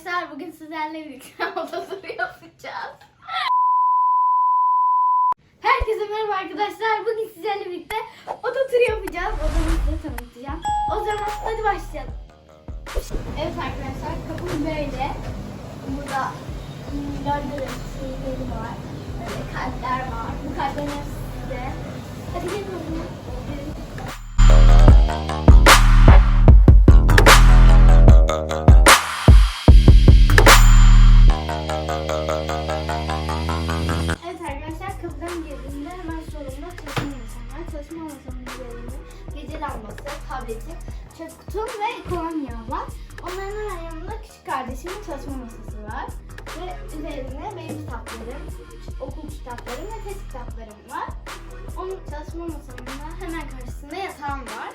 arkadaşlar bugün sizlerle birlikte oda turu yapacağız. Herkese merhaba arkadaşlar. Bugün sizlerle birlikte oda turu yapacağız. Odamızı tanıtacağım. O zaman hadi başlayalım. Evet arkadaşlar kapım böyle. Burada gördüğünüz şeyleri var. Böyle kalpler var. Bu kalplerin size. Hadi gelin o. girdiğimde hemen solumda çalışma masam var. Çalışma masamın üzerinde gece lambası, tableti, çöp kutum ve kolonya var. Onların hemen yanında küçük kardeşimin çalışma masası var. Ve üzerinde benim kitaplarım, okul kitaplarım ve test kitaplarım var. Onun çalışma masamın da hemen karşısında yatağım var.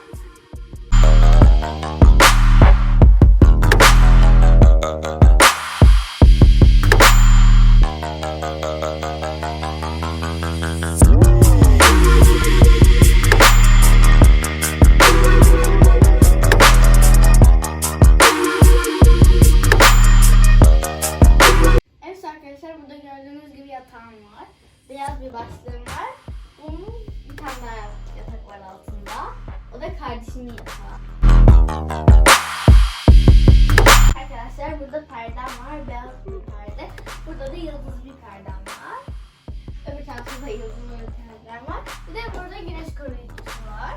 Yatağım var. Beyaz bir başlığım var. Bunun bir tane daha yatak var altında. O da kardeşimin yatağı. Arkadaşlar burada perdem var. Beyaz bir perde. Burada da yıldız bir perdem var. Öbür tarafta da yıldızlı bir perdem var. Bir de burada güneş koruyucusu var.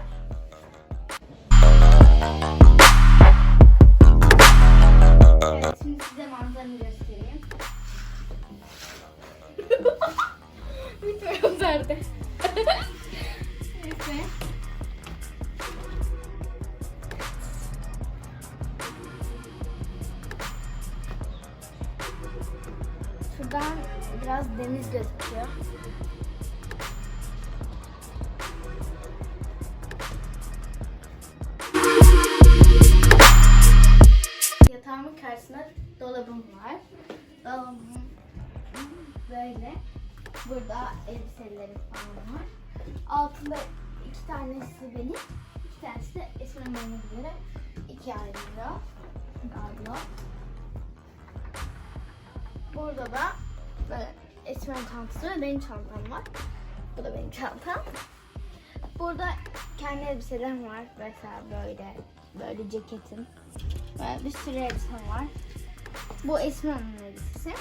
Evet şimdi size manzaramı Nerede. Neyse. Şuradan biraz deniz gözüküyor. Yatağımın karşısında dolabım var. Dolabım böyle. Burada elbiselerim falan var. Altında iki tanesi benim, iki tanesi de Esmer Mehmet'lere iki ayrılıyor galiba. Burada da böyle Esmer çantası ve benim çantam var. Bu da benim çantam. Burada kendi elbiselerim var. Mesela böyle böyle ceketim. Böyle bir sürü elbisem var. Bu Esmer'in elbisesi.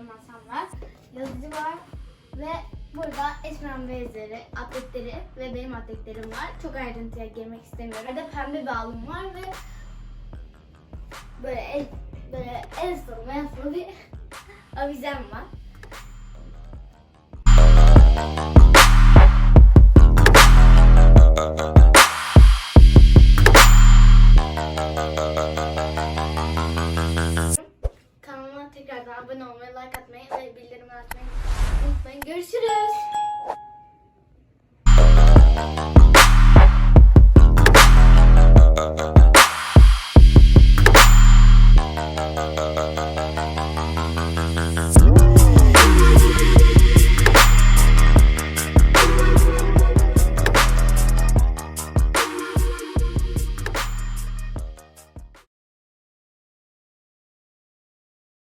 Bir masam var. Yazıcı var ve burada Esmer'in bezleri, atletleri ve benim atletlerim var. Çok ayrıntıya girmek istemiyorum. Burada pembe bir alım var ve böyle el, böyle el el sonu bir avizem var. videoları like atmayı ve bildirimleri açmayı unutmayın. Görüşürüz.